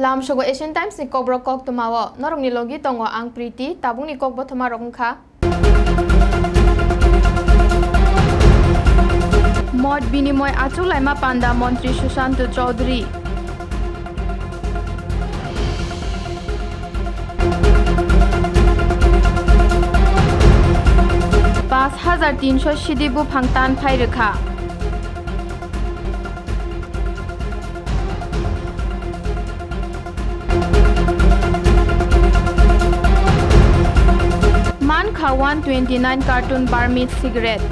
lam shogo asian times ni kobro kok tumawo norong ni logi tongo ang priti tabung ni kok bothoma rong kha মত বিনিময় আচুলাইমা পান্ডা মন্ত্রী সুশান্ত চৌধুরী পাঁচ হাজার তিনশো সিদিবু ফাংতান ফাইরেখা one twenty nine carton বার্মিড cigarette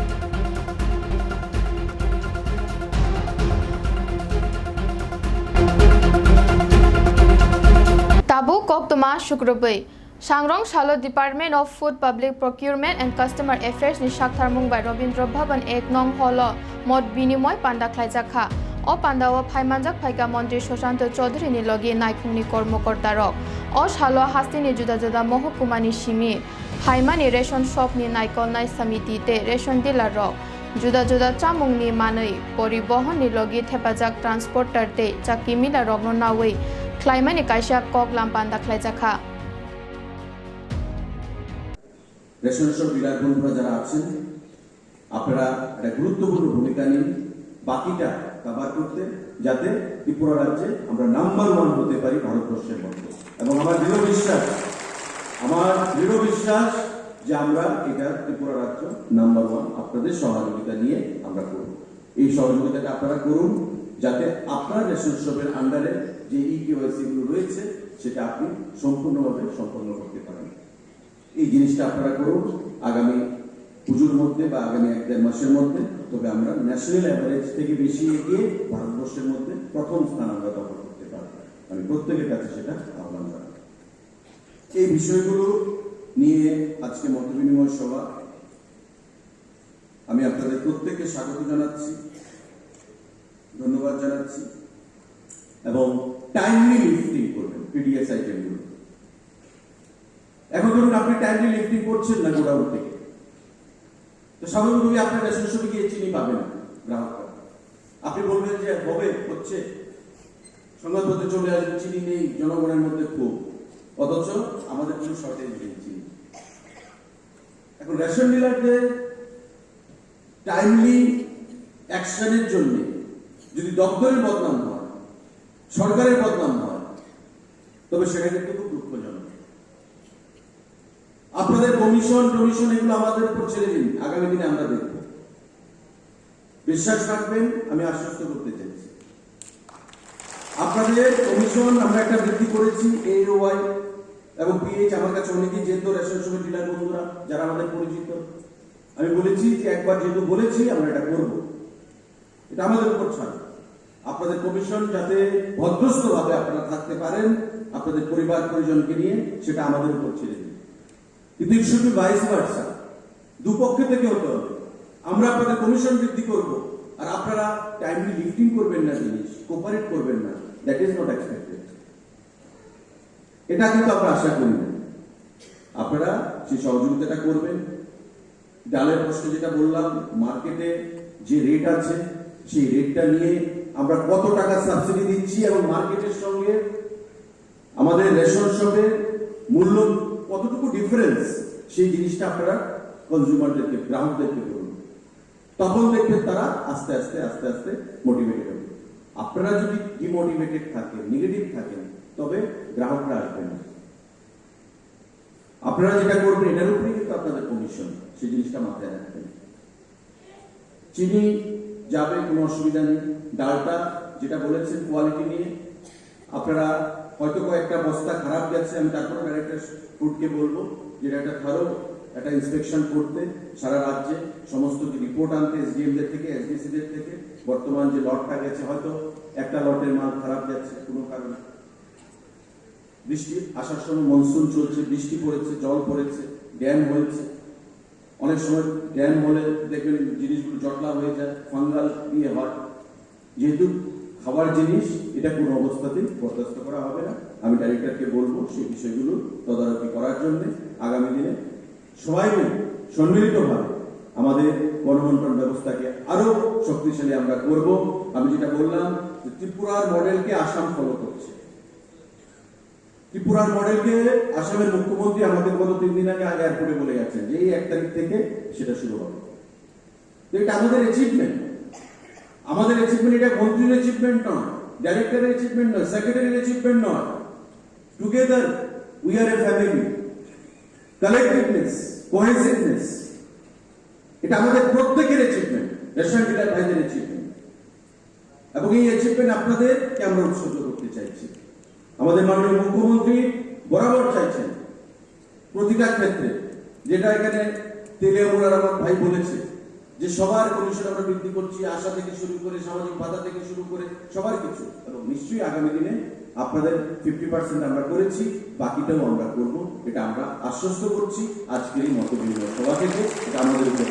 Tabu Koktoma Shukrubai. Shangrong Shalo Department of Food Public Procurement and Customer Affairs ni Shakhtar Mumbai Robindra Bhavan ek nong holo mod binimoy panda khlaijakha ও পান্ডাও ফাইমানজাক ফাইকা মন্ত্রী সুশান্ত চৌধুরীনি লগে নাইখুংনি কর্মকর্তারক ও শালো হাস্তিনি জুদা জুদা মহকুমানি সিমি ফাইমানি রেশন শপনি নাইকলনাই সমিতিতে রেশন ডিলার রক জুদা জুদা চামুংনি মানৈ পরিবহননি লগে থেপাজাক ট্রান্সপোর্টারতে চাকি মিলা রগ্ন নাওই খ্লাইমানি কাইসা কক লাম্পান্দা খ্লাইজাখা রেশন সব ডিলার বন্ধুরা যারা আছেন আপনারা একটা গুরুত্বপূর্ণ ভূমিকা নিন বাকিটা কাভার করতে যাতে ত্রিপুরা রাজ্যে আমরা নাম্বার ওয়ান হতে পারি ভারতবর্ষের মধ্যে। এবং আমার দৃঢ় বিশ্বাস আমার দৃঢ় বিশ্বাস যে আমরা এটা ত্রিপুরা রাজ্য নাম্বার ওয়ান আপনাদের সহযোগিতা নিয়ে আমরা করব। এই সহযোগিতাটা আপনারা করুন যাতে আপনার শপের আন্ডারে যে ই কেওয়াইসি গুলো রয়েছে সেটা আপনি সম্পূর্ণভাবে সম্পন্ন করতে পারেন। এই জিনিসটা আপনারা করুন। আগামী পুজোর মধ্যে বা আগামী এক দেড় মাসের মধ্যে, তবে আমরা ন্যাশনাল অ্যাভারেজ থেকে বেশি এগিয়ে ভারতবর্ষের মধ্যে প্রথম স্থান আমরা দখল করতে পারব। আমি প্রত্যেকের কাছে সেটা আহ্বান জানাই এই বিষয়গুলো নিয়ে আজকে মত বিনিময় সভা। আমি আপনাদের প্রত্যেককে স্বাগত জানাচ্ছি, ধন্যবাদ জানাচ্ছি, এবং টাইমলি লিফটিং করবেন পিডিএস আইটেমগুলো এখন ধরুন আপনি টাইমলি লিফটিং করছেন না গোডাউন থেকে। তো স্বাভাবিকভাবে আপনার রেশন শপে গিয়ে চিনি পাবে না গ্রাহকরা। আপনি বলবেন যে হবে, হচ্ছে। সংবাদপত্রে চলে আসবে, চিনি নেই, জনগণের মধ্যে খুব অথচ আমাদের কোনো শর্টেজ নেই এখন রেশন ডিলারদের টাইমলি অ্যাকশনের জন্য যদি দপ্তরের বদনাম হয়, সরকারের বদনাম হয়, তবে সেটা কিন্তু খুব দুঃখজনক। আপনাদের কমিশন টমিশন এগুলো আমাদের উপর ছেড়ে দিন, আগামী দিনে আমরা দেখব। বিশ্বাস রাখবেন, আমি আশ্বস্ত করতে চাইছি। আপনাদের কমিশন আমরা একটা বৃদ্ধি করেছি এওয়াই এবং পিএইচ আমার কাছে অনেকেই যেহেতু রেশন সমিতি ডিলার বন্ধুরা, যারা আমাদের পরিচিত। আমি বলেছি যে একবার যেহেতু বলেছি, আমরা এটা করব। এটা আমাদের উপর ছাড়। আপনাদের কমিশন যাতে ভদ্রস্থভাবে আপনারা থাকতে পারেন, আপনাদের পরিবার পরিজনকে নিয়ে, সেটা আমাদের উপর ছেড়ে দিন। কিন্তু it should be vice versa দুপক্ষে থেকে হতে হবে। আমরা আপনাদের কমিশন বৃদ্ধি করব, আর আপনারা টাইমলি লিফটিং করবেন না জিনিস কোপারেট করবেন না। দ্যাট ইজ নট এক্সপেক্টেড এটা কিন্তু আমরা আশা করি না। আপনারা সেই সহযোগিতাটা করবেন, ডালের প্রশ্ন যেটা বললাম, মার্কেটে যে রেট আছে, সেই রেটটা নিয়ে আমরা কত টাকা সাবসিডি দিচ্ছি এবং মার্কেটের সঙ্গে আমাদের রেশন শপের মূল্য কতটুকু ডিফারেন্স সেই জিনিসটা আপনারা কনজিউমারদেরকে গ্রাহকদেরকে বলুন। তখন দেখবেন তারা আস্তে আস্তে আস্তে আস্তে মোটিভেটেড হবে। আপনারা যদি ডিমোটিভেটেড থাকেন নেগেটিভ থাকেন তবে গ্রাহকরা আসবে না। আপনারা যেটা করবেন, এটার উপরে কিন্তু আপনাদের কমিশন সেই জিনিসটা মাথায় রাখবেন। চিনি যাবে, কোনো অসুবিধা নেই। ডালটা যেটা বলেছেন কোয়ালিটি নিয়ে, আপনারা হয়তো কয়েকটা বস্তা খারাপ যাচ্ছে আমি তারপরে ডাইরেক্টর ফুডকে বলব যে একটা থারো একটা ইন্সপেকশন করতে সারা রাজ্যে সমস্ত রিপোর্ট আনতে এসডিএম দের থেকে এসডিসি দের থেকে, বর্তমান যে লটটা গেছে, হয়তো একটা লটের মাল খারাপ যাচ্ছে কোনো কারণে। বৃষ্টি আসার সময় মনসুন চলছে, বৃষ্টি পড়েছে, জল পড়েছে ড্যাম হয়েছে। অনেক সময় ড্যাম হলে দেখবেন জিনিসগুলো জটলা হয়ে যায় ফাঙ্গাল ইয়ে হয়। যেহেতু খাবার জিনিস, এটা কোনো অবস্থাতেই বরদাস্ত করা হবে না। আমি ডাইরেক্টরকে বলব সেই বিষয়গুলো তদারকি করার জন্য আগামী দিনে। সবাই মিলে সম্মিলিতভাবে আমাদের গণবন্টন ব্যবস্থাকে আরও শক্তিশালী আমরা করব। আমি যেটা বললাম ত্রিপুরার মডেলকে আসাম ফলো করছে। ত্রিপুরার মডেলকে আসামের মুখ্যমন্ত্রী আমাদের গত তিন দিন আগে আগে এয়ারপোর্টে বলে গেছেন যে এই এক তারিখ থেকে সেটা শুরু হবে। এটা আমাদের অ্যাচিভমেন্ট আমাদের অ্যাচিভমেন্ট এটা মন্ত্রীর অ্যাচিভমেন্ট নয় ডাইরেক্টরের অ্যাচিভমেন্ট নয় সেক্রেটারির অ্যাচিভমেন্ট নয়। Together we are a family collectiveness cohesiveness এটা আমাদের প্রত্যেকের অ্যাচিভমেন্ট রেশন ডিলার ভাইদের অ্যাচিভমেন্ট এবং এই অ্যাচিভমেন্ট আপনাদেরকে আমরা উৎসর্গ করতে চাইছি? আমাদের মাননীয় মুখ্যমন্ত্রী বরাবর চাইছেন প্রতিটা ক্ষেত্রে, যেটা এখানে তেলিয়ামুরার আমার ভাই বলেছে, যে সবার কমিশন আমরা বৃদ্ধি করছি, আশা থেকে শুরু করে, সামাজিক ভাতা থেকে শুরু করে, সবার কিছু। এবং নিশ্চয়ই আগামী দিনে আপনাদের ফিফটি পার্সেন্ট আমরা করেছি, বাকিটাও আমরা করব, এটা আমরা আশ্বস্ত করছি, আজকের এই মত বিনিময় সভা থেকে, এটা আমাদের উপর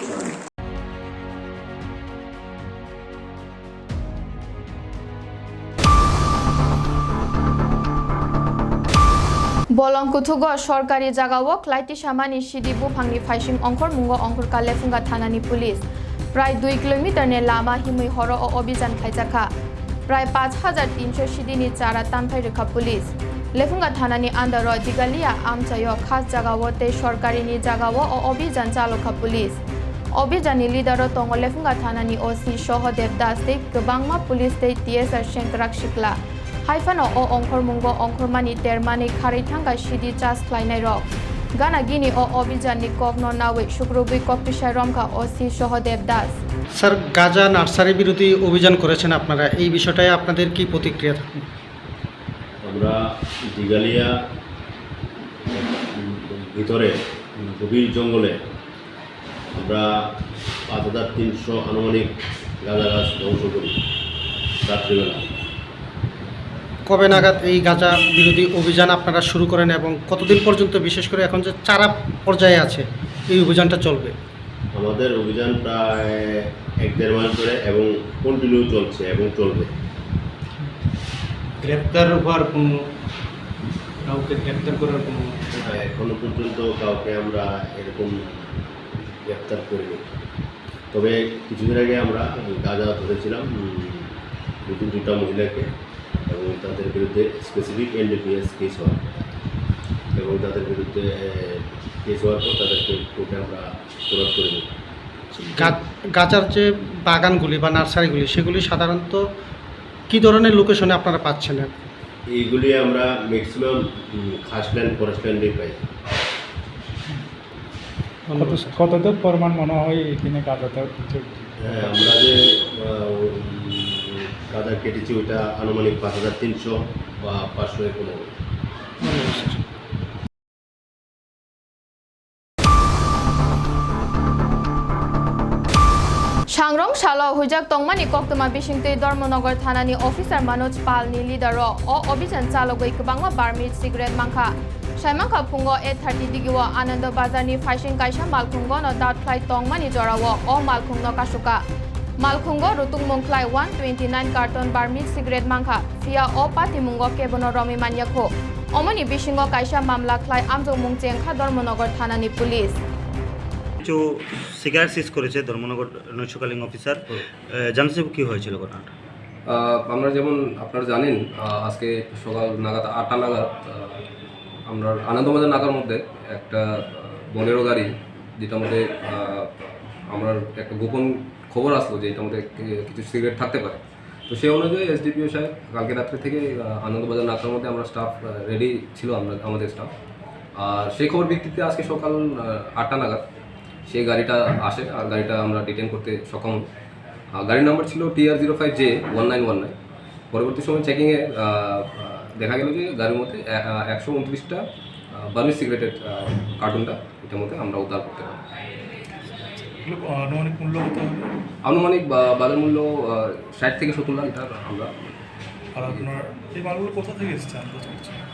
ছাড়বে বলং কুথুগ সরকারি জাগাও ক্লাইটি সামানি সিডি বুফাংনি ফাইসিং অংখর মুঙ্গ অংখর কালে ফুঙ্গা থানানি পুলিশ। প্রায় দুই কিলোমিটার নে লামা হিমুই হর ও অভিযান খাইজাখা। প্রায় পাঁচ হাজার তিনশো সিডিনি চারা তানফাই রেখা পুলিশ। লেফুঙ্গা থানানি আন্দার দিগালিয়া আমচায় খাস জাগাও তে সরকারিনি জাগাও ও অভিযান চালকা পুলিশ। অভিযানী লিডার তঙ্গ লেফুঙ্গা থানানি ওসি সহদেব দাস তে গোবাংমা পুলিশ তে টিএসআর শেংকরাক শিকলা হাইফানো ও অংখর মুঙ্গ অংখরমানি তেরমানি খাरै থাঙ্গা সিডি চাষ খ্লাইনাই রক গানা গিনি ও অভিযাননি কগ্ন নাওয়ে শুক্রবি কপিসাই রমকা OC Sahadev Das sir ganja nursery বিরোধী অভিযান করেছেন আপনারা। এই বিষয়টায় আপনাদের কি প্রতিক্রিয়া থাকবে? আমরা দিগালিয়া ভিতরে গভীর জঙ্গলে আমরা পাঁচ হাজার তিনশো আনুমানিক গাঁজা গাছ ধ্বংস করি রাত্রিবেলা। কবে নাগাদ এই গাজা বিরোধী অভিযান আপনারা শুরু করেন এবং কতদিন পর্যন্ত বিশেষ করে এখন যে চারা পর্যায়ে আছে এই অভিযানটা চলবে? আমাদের অভিযান প্রায় এক দেড় মাস ধরে এবং কন্টিনিউ চলছে এবং চলবে। গ্রেপ্তার হওয়ার কোনো কাউকে গ্রেপ্তার করার কোনো এখনও পর্যন্ত কাউকে আমরা এরকম গ্রেপ্তার করিনি। তবে কিছুদিন আগে আমরা গাঁজা ধরেছিলাম উম, দু তিন দুটা মহিলাকে। এবং তাদের বিরুদ্ধে স্পেসিফিক এনডিপিএস কেস হয় এবং তাদের বিরুদ্ধে কেস হওয়ার পর তাদেরকে কোর্টে আমরা প্রয়োগ করে দিই গা- গাজার যে বাগানগুলি বা নার্সারিগুলি সেগুলি সাধারণত কি ধরনের লোকেশনে আপনারা পাচ্ছেন? এইগুলি আমরা ম্যাক্সিমাম খাসল্যান্ড ফরেস্টল্যান্ডে পাই। কত কতটুক পরিমাণ মনে হয় এখানে কিছু হ্যাঁ আমরা যে গাঁজা কেটেছি ওইটা আনুমানিক পাঁচ হাজার তিনশো বা পাঁচশো এরকম। সাংরং শালা হুজাক তংমানি, কক্তমা, বিশিংতৈ, ধর্মনগর, থানানি অফিসার মনোজ পাল নি লিডার ও অভিযান চালকই কবাংমা বার্মিট সিগারেট মাংখা। সাইমাংখা, ফুঙ্গ এইট থার্টি দিগিও আনন্দ বাজারনি ফাইসিং কাইসা মালখুঙ্গ ন দাউট ফ্লাই তংমানি জরাও ও মালখুঙ্গ কাসুকা মালখুঙ্গ রুতুং মংখ্লাই ওয়ান টুয়েন্টি নাইন কার্টন বার্মিট সিগারেট মাংখা ফিয়া ও পাতিমুঙ্গ কেবন রমি মানিয়াখো অমনি বিশিঙ্গ কাইসা মামলা খ্লাই আমজং মুংচেংখা ধর্মনগর থানানি পুলিশ কিছু সিগারেট সিজ করেছে ধর্মনগর নৈশকালীন অফিসার জানতে কি হয়েছিল ঘটনাটা আমরা যেমন আপনারা জানেন আজকে সকাল নাগাদ আটটা নাগাদ আমরা আনন্দবাজার নাগার মধ্যে একটা বলেরো গাড়ি যেটার মধ্যে আমরা একটা গোপন খবর আসলো যে এটার মধ্যে কিছু সিগারেট থাকতে পারে। তো সেই অনুযায়ী এসডিপিও সাহেব কালকে রাত্রে থেকে আনন্দবাজার নাকার মধ্যে আমরা স্টাফ রেডি ছিল আমরা, আমাদের স্টাফ আর সেই খবর ভিত্তিতে আজকে সকাল আটটা নাগাদ সেই গাড়িটা আসে, আর গাড়িটা আমরা ডিটেন করতে সক্ষম গাড়ির নাম্বার ছিল TR zero five J one nine one nine পরবর্তী সময় চেকিংয়ে দেখা গেল যে গাড়ির মধ্যে একশো উনত্রিশটা বার্মিস সিগারেটের কার্টুনটা এটার মধ্যে আমরা উদ্ধার করতে পারি। আনুমানিক মূল্য আনুমানিক বা- বাজার মূল্য ষাট থেকে সত্তর লাখ এটা আমরা। আর আপনার এই মালগুলো কোথা থেকে এসছে? আমি বুঝতে পারছি না।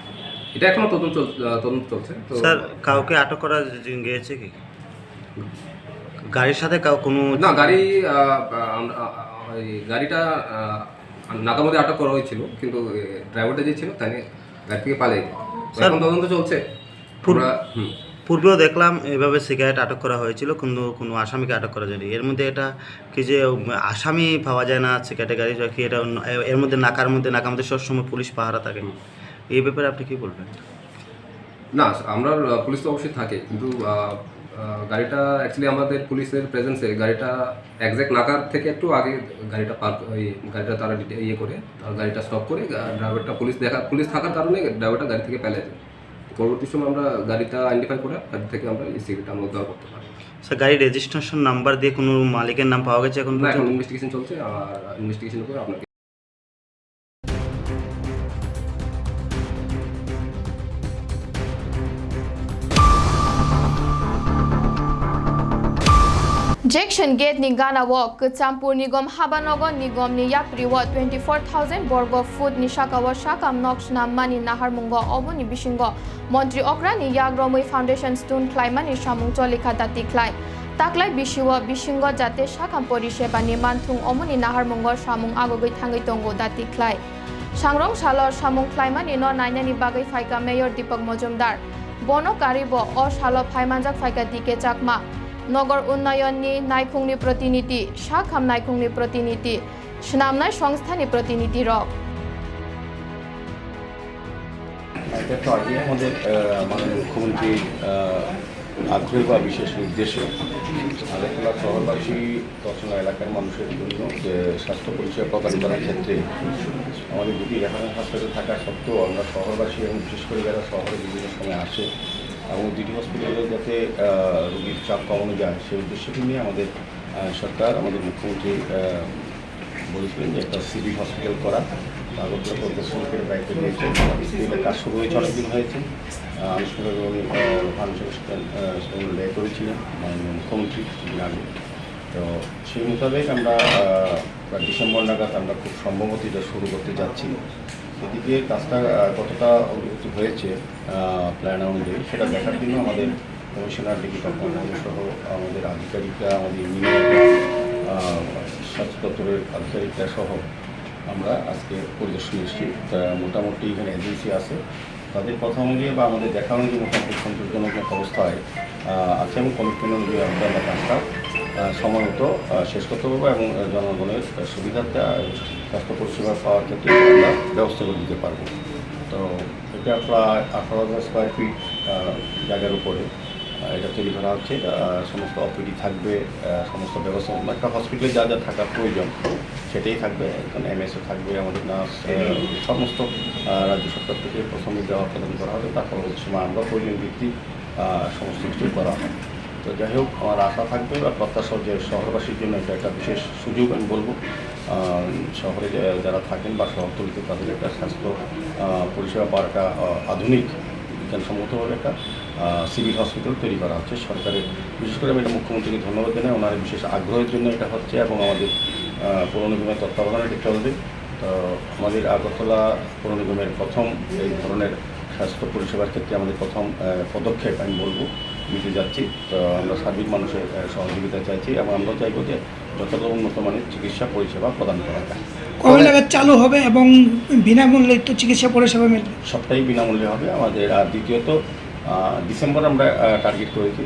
এটা এখনও তদন্ত তদন্ত চলছে তো স্যার কাউকে আটক করা গিয়েছে কি? গাড়ির সাথে কাউ কোনো না গাড়ি গাড়িটা মধ্যে আটক করা হয়েছিল কিন্তু ড্রাইভারটা যে ছিল তাকে গাড়ি থেকে পালিয়ে স্যার, এখন তদন্ত চলছে। পুর- হুম। পূর্বেও দেখলাম এভাবে সিগারেট আটক করা হয়েছিল কিন্তু কোনো আসামিকে আটক করা যায়নি। এর মধ্যে এটা কি যে, আসামি পাওয়া যায় না সিগারেটের গাড়ি কি এটা এর মধ্যে নাকার মধ্যে নাকার মধ্যে সবসময় পুলিশ পাহারা থাকে। এই ব্যাপারে আপনি কি বলবেন? না, আমরা পুলিশ তো অবশ্যই থাকে, কিন্তু গাড়িটা অ্যাকচুয়ালি আমাদের পুলিশের প্রেজেন্সে গাড়িটা একজ্যাক্ট নাকার থেকে একটু আগে গাড়িটা পার্ক ওই গাড়িটা তারা ইয়ে করে, তার গাড়িটা স্টপ করে ড্রাইভারটা পুলিশ দেখা, পুলিশ থাকার কারণে ড্রাইভারটা গাড়ি থেকে পেলে যায়। পরবর্তী সময় আমরা গাড়িটা আইডেন্টিফাই করে গাড়ি থেকে আমরা এই সিগারেটটা আমরা উদ্ধার করতে পারি। স্যার গাড়ির রেজিস্ট্রেশন নাম্বার দিয়ে কোনো মালিকের নাম পাওয়া গেছে এখন না এখন ইনভেস্টিগেশন চলছে আর ইনভেস্টিগেশনের করে আপনাকে Jackson Gate ni Ghana Walk, Champur Nigom Habanogo Nigom ni Yapri Wa 24,000 Borgo Food ni Shakawa Shakam Nox na Mani Nahar Mungo Obo ni Bishingo, Montri Okra ni Yagromui Foundation Stone Shamung Cholika Dati Klai. তাকলাই বিশিও বিশিঙ্গ যাতে শাখাম পরিষেবা ni nahar mungo samung agogoi thangai tongo dati khlai sangrong salor samung khlaimani no nainani bagai faika mayor deepak mojumdar বন Karib অ সাল ফাইমানজাক ফাইকা Dike Chakma নগর উন্নয়ননি নাইখুংনি প্রতিনিধি শাখাম নাইখুংনি প্রতিনিধি সুনামনাই সংস্থানি প্রতিনিধি rock আমাদের মাননীয় মুখ্যমন্ত্রীর আহ, আগ্রহ বা বিশেষ নির্দেশে আগরতলা শহরবাসী তছনা এলাকার মানুষের জন্য যে স্বাস্থ্য পরিষেবা প্রদান করার ক্ষেত্রে আমাদের দুটি রেফারেন্স হাসপাতাল থাকা সত্ত্বেও আমরা শহরবাসী এবং বিশেষ করে যারা শহরে বিভিন্ন সময় আসে এবং দুটি হসপিটালে যাতে রোগীর চাপ কমানো যায়, সেই উদ্দেশ্যকে নিয়ে আমাদের সরকার, আমাদের মুখ্যমন্ত্রী বলেছিলেন যে একটা সিভিল হসপিটাল করা। আগরতলা পরিবেশ দায়িত্ব স্কুলের কাজ শুরু হয়েছে, অনেকদিন হয়েছে। আনুষ্ঠানিকভাবে উনি সেখানে ব্যয় করেছিলেন মাননীয় মুখ্যমন্ত্রী আগে। তো সেই মোতাবেক আমরা ডিসেম্বর নাগাদ আমরা খুব সম্ভবত এটা শুরু করতে যাচ্ছি। এদিকে কাজটা কতটা অগ্রগতি হয়েছে প্ল্যান অনুযায়ী, সেটা দেখার জন্য আমাদের কমিশনার ডিগ্রি কম্পাউন্ডার সহ আমাদের আধিকারিকরা, আমাদের ইঞ্জিনিয়াররা স্বাস্থ্য দপ্তরের আধিকারিকরা সহ আমরা আজকে পরিদর্শনে এসেছি। মোটামুটি এখানে এজেন্সি আছে। তাদের কথা অনুযায়ী বা আমাদের দেখা অনুযায়ী মোটামুটি সন্তোষজনক অবস্থায় আছে এবং কমিটমেন্ট অনুযায়ী আমরা কাজটা সময় মতো শেষ করতে পারব এবং জনগণের সুবিধাতে আহ, স্বাস্থ্য পরিষেবা পাওয়ার ক্ষেত্রে আমরা ব্যবস্থা করে দিতে পারব। তো এটা প্রায় আঠারো হাজার স্কোয়ার ফিট জায়গার উপরে এটা তৈরি করা হচ্ছে। সমস্ত অপিডি থাকবে সমস্ত ব্যবস্থা একটা হসপিটালে যা যা থাকা প্রয়োজন সেটাই থাকবে। এখানে এমএসও থাকবে আমাদের নার্স সমস্ত রাজ্য সরকার থেকে প্রথমে দেওয়া প্রদান করা হবে। তারপর সময় আমরা প্রয়োজন ভিত্তিক সমস্ত কিছু করা হয় তো যাই হোক, আমার আশা থাকবে বা প্রত্যাশা যে শহরবাসীর জন্য এটা একটা বিশেষ সুযোগ আমি বলব। শহরে যারা থাকেন বা শহরতলিতে তাদের একটা স্বাস্থ্য পরিষেবা পাওয়ার একটা আধুনিক বিজ্ঞানসম্মতভাবে একটা সিভিল হসপিটাল তৈরি করা হচ্ছে। সরকারের বিশেষ করে আমি এটা মুখ্যমন্ত্রীকে ধন্যবাদ জানাই। ওনার বিশেষ আগ্রহের জন্য এটা হচ্ছে এবং আমাদের পৌর নিগমের তত্ত্বাবধানে এটা চলবে। তো আমাদের আগরতলা পৌর নিগমের প্রথম এই ধরনের স্বাস্থ্য পরিষেবার ক্ষেত্রে আমাদের প্রথম পদক্ষেপ আমি বলব। নিতে যাচ্ছি। তো আমরা সার্বিক মানুষের সহযোগিতা চাইছি এবং আমরা চাইব যে যতটা উন্নত মানের চিকিৎসা পরিষেবা প্রদান করা যায়। কবে নাগাদ চালু হবে এবং বিনামূল্যে তো চিকিৎসা পরিষেবা মিলবে? সবটাই বিনামূল্যে হবে। আমাদের আর দ্বিতীয়ত ডিসেম্বর আমরা টার্গেট করেছি।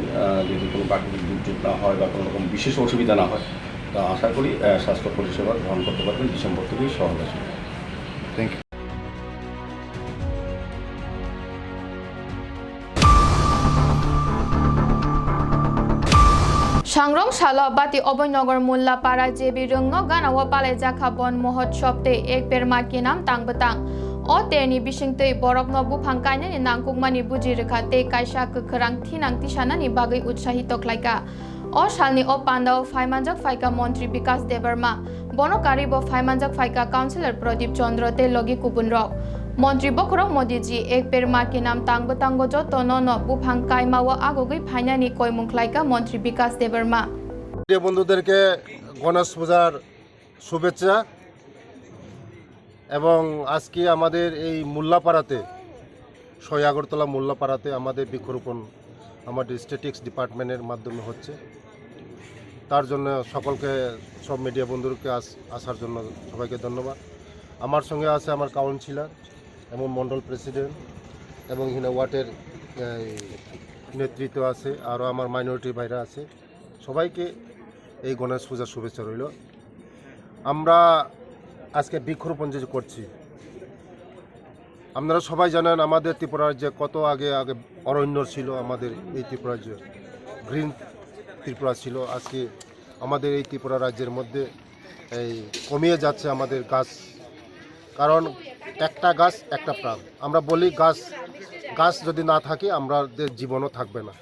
যদি কোনো প্রাকৃতিক দুর্যোগ না হয় বা কোনো রকম বিশেষ অসুবিধা না হয় তো আশা করি স্বাস্থ্য পরিষেবা গ্রহণ করতে পারবেন ডিসেম্বর থেকেই শহরবাসী থ্যাংক ইউ সাংরং সাল বাতি অবৈনগর মুল্লাপাড়া জেবি রংন গানা ওয়াপালে জাখা বন মহোৎসব তে এক পেরমা কি নাম তাংবতাং অ তেনি বিসিংতৈ বরক ন বুফাং নাংকুকমানি বুজি রেখা তে কাইসা কখরাং থিনাং তিসানানি বাগৈ উৎসাহিত খ্লাইকা অ সালনি অ পান্ডাও ফাইমানজাক ফাইকা মন্ত্রী বিকাশ দেববর্মা বনকারিব ফাইমানজাক ফাইকা কাউন্সিলর প্রদীপ চন্দ্র তে লগি কুবুন রক মন্ত্রী বখরক মোদিজি এক পেরমা কি নাম তাংব তাংব যত ন ন বুফাং কাইমাওয়া আগগৈ ফাইনানি কয়মুখলাইকা মন্ত্রী বিকাশ দেববর্মা প্রিয় বন্ধুদেরকে গণেশ পূজার শুভেচ্ছা এবং আজকে আমাদের এই মোল্লাপাড়াতে, ছয় আগরতলা মোল্লাপাড়াতে আমাদের বৃক্ষরোপণ আমাদের স্ট্যাটিক্স ডিপার্টমেন্টের মাধ্যমে হচ্ছে। তার জন্য সকলকে, সব মিডিয়া বন্ধুকে আস- আসার জন্য সবাইকে ধন্যবাদ। আমার সঙ্গে আছে আমার কাউন্সিলর এবং মন্ডল প্রেসিডেন্ট এবং এখানে ওয়ার্ডের নেতৃত্ব আছে, আরও আমার মাইনরিটি ভাইরা আছে। সবাইকে এই গণেশ পূজার শুভেচ্ছা রইল। আমরা আজকে বৃক্ষরোপণ যে করছি, আপনারা সবাই জানেন আমাদের ত্রিপুরা রাজ্যে কত আগে আগে অরণ্য ছিল আমাদের এই ত্রিপুরা রাজ্যে। গ্রিন ত্রিপুরা ছিল। আজকে আমাদের এই ত্রিপুরা রাজ্যের মধ্যে এই কমিয়ে যাচ্ছে আমাদের গাছ। কারণ একটা গাছ, একটা প্রাণ। আমরা বলি গাছ গাছ যদি না থাকে, আমাদের জীবনও থাকবে না।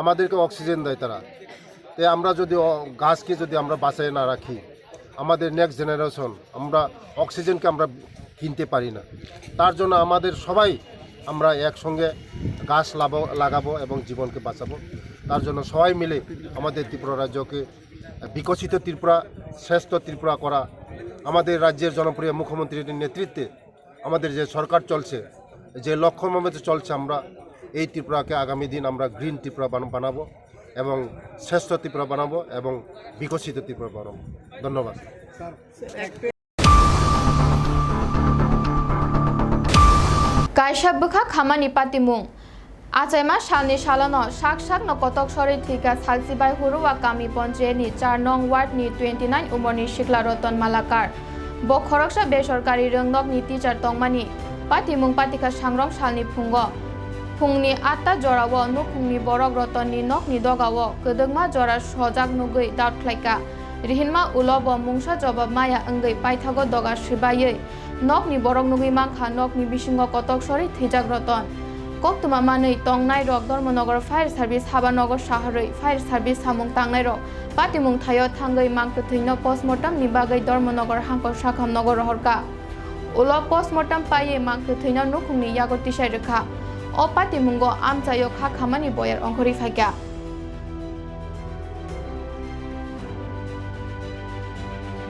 আমাদেরকে অক্সিজেন দেয় তারা। তো আমরা যদি গাছকে যদি আমরা বাঁচায় না রাখি, আমাদের নেক্সট জেনারেশন আমরা অক্সিজেনকে আমরা কিনতে পারি না। তার জন্য আমাদের সবাই আমরা একসঙ্গে গাছ লাগাবো এবং জীবনকে বাঁচাবো। তার জন্য সবাই মিলে আমাদের ত্রিপুরা রাজ্যকে বিকশিত ত্রিপুরা, শ্রেষ্ঠ ত্রিপুরা করা আমাদের রাজ্যের জনপ্রিয় মুখ্যমন্ত্রীর নেতৃত্বে আমাদের যে সরকার চলছে, যে লক্ষ্য মতো চলছে আমরা, এই ত্রিপুরাকে আগামী দিন আমরা গ্রিন ত্রিপুরা বানাবো এবং শ্রেষ্ঠ ত্রিপুরা বানাবো এবং বিকশিত ত্রিপুরা বানাবো। ধন্যবাদ। কাইসা বখা খামানি পাতিমুং আচাইমা সালনি সালানো শাক শাক নকতক সরি থিকা সালসিবাই হুরুয়া কামি পঞ্চায়েতনি চার নং ওয়ার্ডনি টুয়েন্টি নাইন উমরনি শিকলা রতন মালাকার। ব খরকসা বেসরকারি রংনকনি টিচার তংমানি পাতিমুং পাতিকা সাংরং সালনি ফুঙ্গ। ফুংনি আটটা জরাও নুখুংনি বরক রতননি নকনি দগাও কদংমা জরা সজাক নুগৈ দাউট খ্লাইকা রিহিনমা উলব মুংসা জবাব মায়া অঙ্গৈ পাইথাগো দগা শিবাयै নকনি বরক নুগৈ মাংখা নকনি বিসিংহ কতক সরি থিজাক রতন। তোমা manui tongnai rok Dharmanagar Fire Service Habanagar Shaharui Fire Service Hamung tangnai rok patimung thayo thangai mangkuthuino postmortem ni bagai Dharmanagar hangko shakham nagar horka ulo postmortem paye mangkuthuino nukhungni yagoti sai rekha o patimungo amchayok ha khamani boyar ongkhori phakya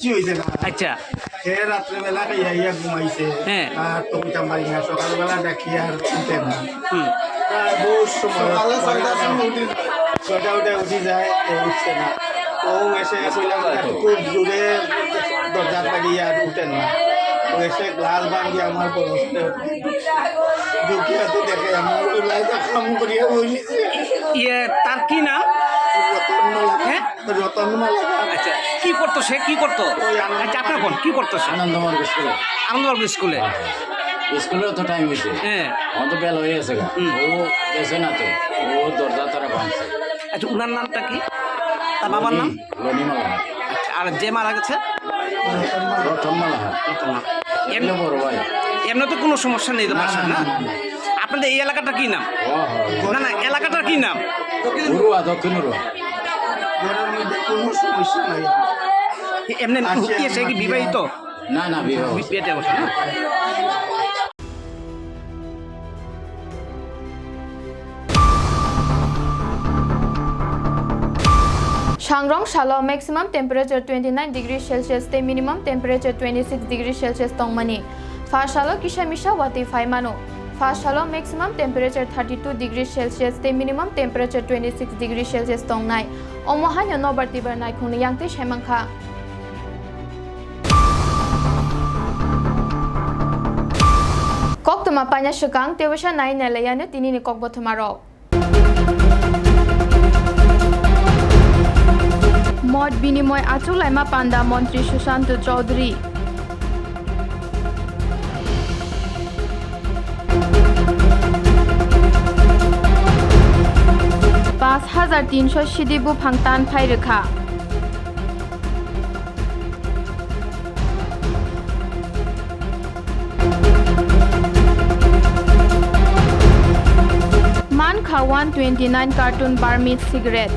বৃষ্টি হয়েছে আচ্ছা। হ্যাঁ। না আচ্ছা উঠে না। বহু সময় ছটা উঠে উঠি যায়। উঠছে না। ইয়ে, তার কি নাম? হ্যাঁ? আচ্ছা কি করতো সে? কি করতো? আনন্দ- আচ্ছা আপনার কোন কি করতো সে? আনন্দমার্গ স্কুলে। আনন্দবাগ স্কুলে। স্কুলেও তো টাইম হয়েছে হ্যাঁ। আমার তো বেল হয়ে গেছে ও গেছে না তো। ও দরজা তারা ভাঙছে। আচ্ছা উনার নামটা কি? তার বাবার নাম? রনিমালা। আচ্ছা, আর যে মারা গেছে? রতনমালা। এমনি বড় ভাই। এমনি তো কোনো সমস্যা নেই তো না। আপনাদের এই এলাকাটা কি নাম? না না এলাকাটার কি নাম? উরুয়া দক্ষিণ উরুয়া ঘরের মধ্যে কোনো সমস্যা নাই এমনি আচ্ছা, কি সে কি বিবাহিত না না বিবাহ হয়েছে। বিয়েতে বসে না Shangrong Shalo maximum temperature 29 degree Celsius te minimum temperature 26 degree Celsius tongmani. Fa Shalo kisha misha wati faimano. Fa Shalo maximum temperature 32 degree Celsius te minimum temperature 26 degree Celsius tongnai. Omohanyo no barti bernai khungni yangte shemangkha. Kok tuma panya shukang tewasha nai nelayane tini ni kok botumarok. মত বিনিময় আচুলাইমা পান্ডা মন্ত্রী সুশান্ত চৌধুরী হাজার তিনশো সিদিবু ফাংতান ফাইরেখা মানখা one twenty nine carton বার্মিট cigarette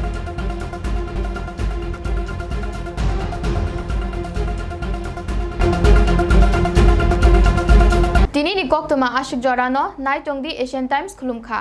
kok tuma ashik jorano, nai tongdi Asian Times khulumkha.